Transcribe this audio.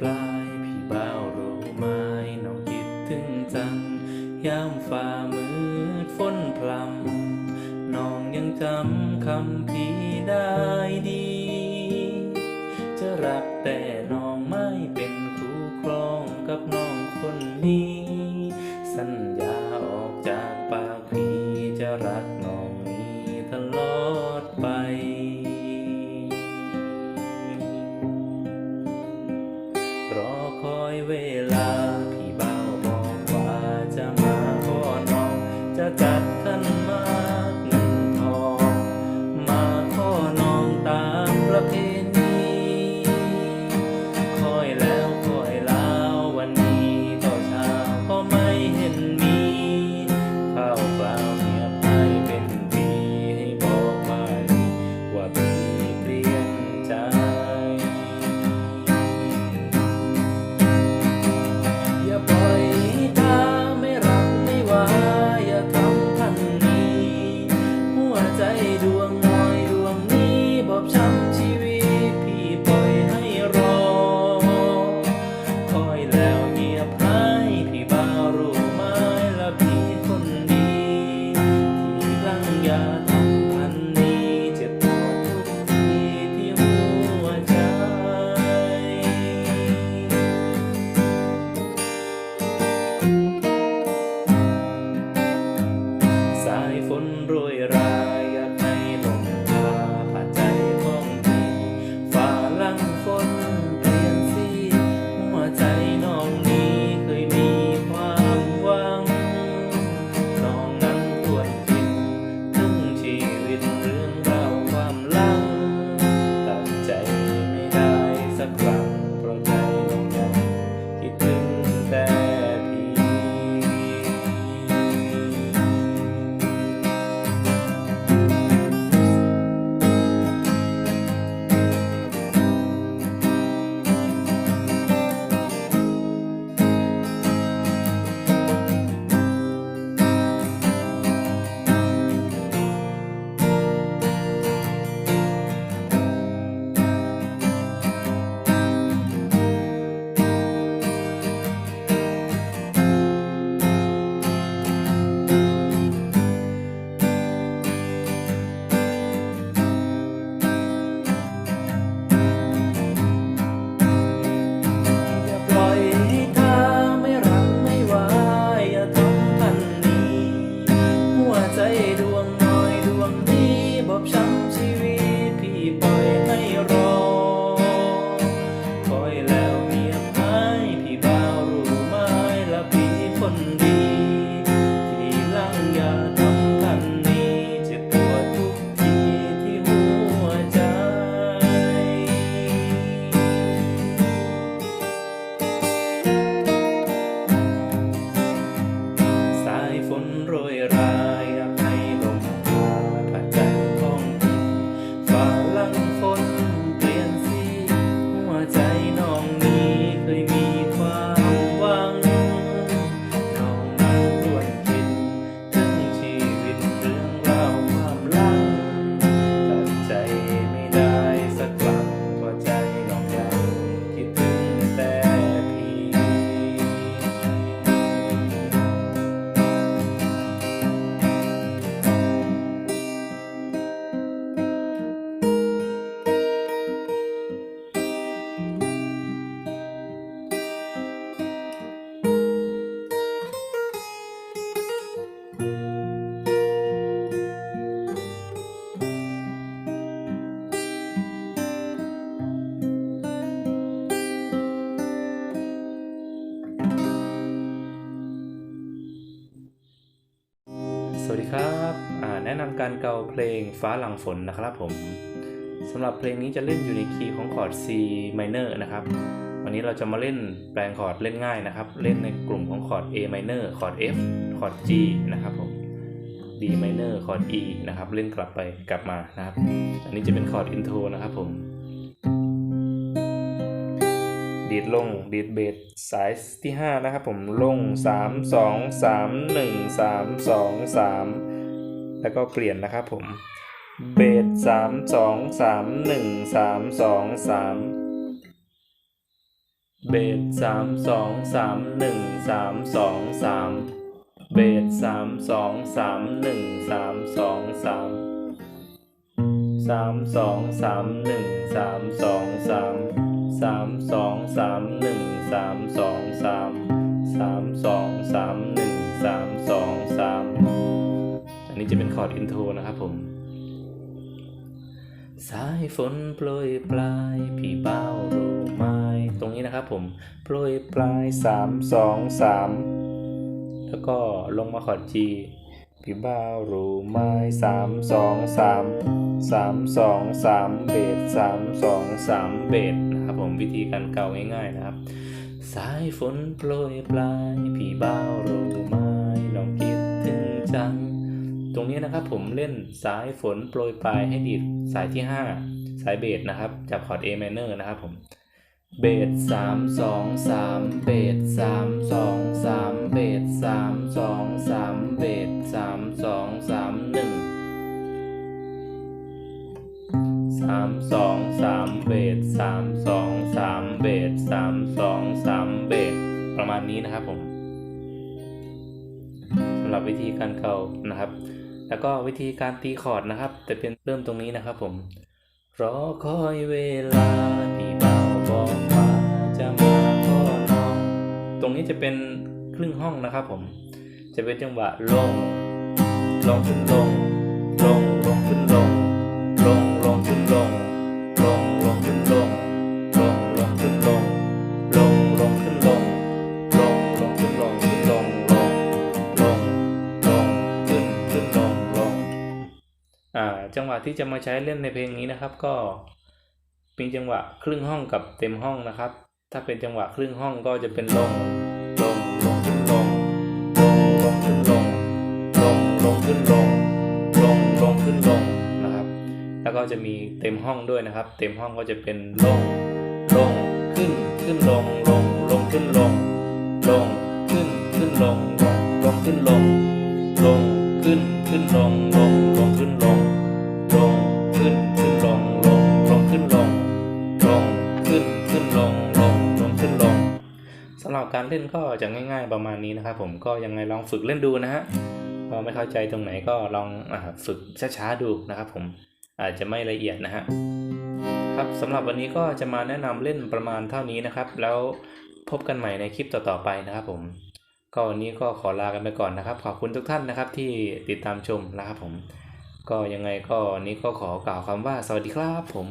ปลายพี่บ่าวรู้ไหมน้องคิดถึงจัง ยามฝ่ามืดฝนพรำน้องยังจำคำพี่ได้ดี จะรักแต่น้องไม่เป็นคู่ครองกับน้องคนนี้ สัญญาออกจากปากพี่จะรักน้องนี้ตลอดไป วใวัสดีครับแนะนำการเกาเพลงฟ้าหลังฝนนะครับผมสำหรับเพลงนี้จะเล่นอยู่ในคีย์ของคอร์ด C minor นะครับ วันนี้เราจะมาเล่นแปลงคอร์ดเล่นง่ายนะครับ เล่นในกลุ่มของคอร์ด A minor คอร์ด F คอร์ด G นะครับผม D minor คอร์ด E นะครับ เล่นกลับไปกลับมานะครับ อันนี้จะเป็นคอร์ด intro นะครับผม ดีดลงดีดเบสสายที่ 5 นะครับผมลง 3 2 3 1 3 2 3 แล้วก็เปลี่ยนนะครับผมเบส3 2 3 1 3 2 3เบสสามสองสามหนึ่งสามสองสามเบสสามสองสามหนึ่งสามสองสามสามสองสามหนึ่งสามสองสาม สามสองสามหนึ่งสามสองสามสามสองสามหนึ่งสามสองสามอันนี้จะเป็นคอร์ดอินโทรนะครับผม สายฝนโปรยปลายพี่เป้ารูไหมตรงนี้นะครับผม โปรยปลายสามสองสามแล้วก็ลงมาคอร์ด G พี่เป้ารู้ไหมสามสองสามสามสองสามเบสสามสองสามเบส นะครับผมวิธีการเก่าง่ายๆนะครับ สายฝนโปรยปลายพี่บ้ารู้ไหมน้องคิดถึงจัง ตรงนี้นะครับผมเล่นสายฝนโปรยปลายให้ดีดสายที่ 5 สายเบสนะครับจากคอร์ด A minor นะครับผมเบสสามสองสามเบสสามสองสามเบสสามสองสามเบสสามสองสามหนึ่ง สามสองสามเบสสามสองสามเบสสามสองสามเบสประมาณนี้นะครับผมสำหรับวิธีการเกานะครับ แล้วก็วิธีการตีคอร์ดนะครับ จะเป็นเริ่มตรงนี้นะครับผมรอคอยเวลาพี่เบาบอกว่าจะมาขอน้องตรงนี้จะเป็นครึ่งห้องนะครับผม จะเป็นจังหวะลงลงขึ้นลงลงลงขึ้นลง วะที่จะมาใช้เล่นในเพลงนี้นะครับ ก็เป็นจังหวะครึ่งห้องกับเต็มห้องนะครับ ถ้าเป็นจังหวะครึ่งห้องก็จะเป็นลงลงลงขึ้นลงลงลงขึ้นลงลงลงขึ้นลงลงลงขึ้นลงนะครับ แล้วก็จะมีเต็มห้องด้วยนะครับ เต็มห้องก็จะเป็นลงลงขึ้นขึ้นลงลงลงขึ้นลงลงขึ้นขึ้นลงลงลงขึ้นลงลงขึ้นขึ้นลงลงลงขึ้นลง การเล่นก็จะง่าย ๆ ประมาณนี้นะครับผมก็ยังไงลองฝึกเล่นดูนะฮะพอไม่เข้าใจตรงไหนก็ลองอฝึกช้าๆดูนะครับผมอาจจะไม่ละเอียดนะฮะครับสำหรับวันนี้ก็จะมาแนะนำเล่นประมาณเท่านี้นะครับ แล้วพบกันใหม่ในคลิปต่อๆไปนะครับผม ก็วันนี้ก็ขอลากันไปก่อนนะครับ ขอบคุณทุกท่านนะครับที่ติดตามชมนะครับผม ก็ยังไงก็วันนี้ก็ขอกล่าวคำว่าสวัสดีครับผม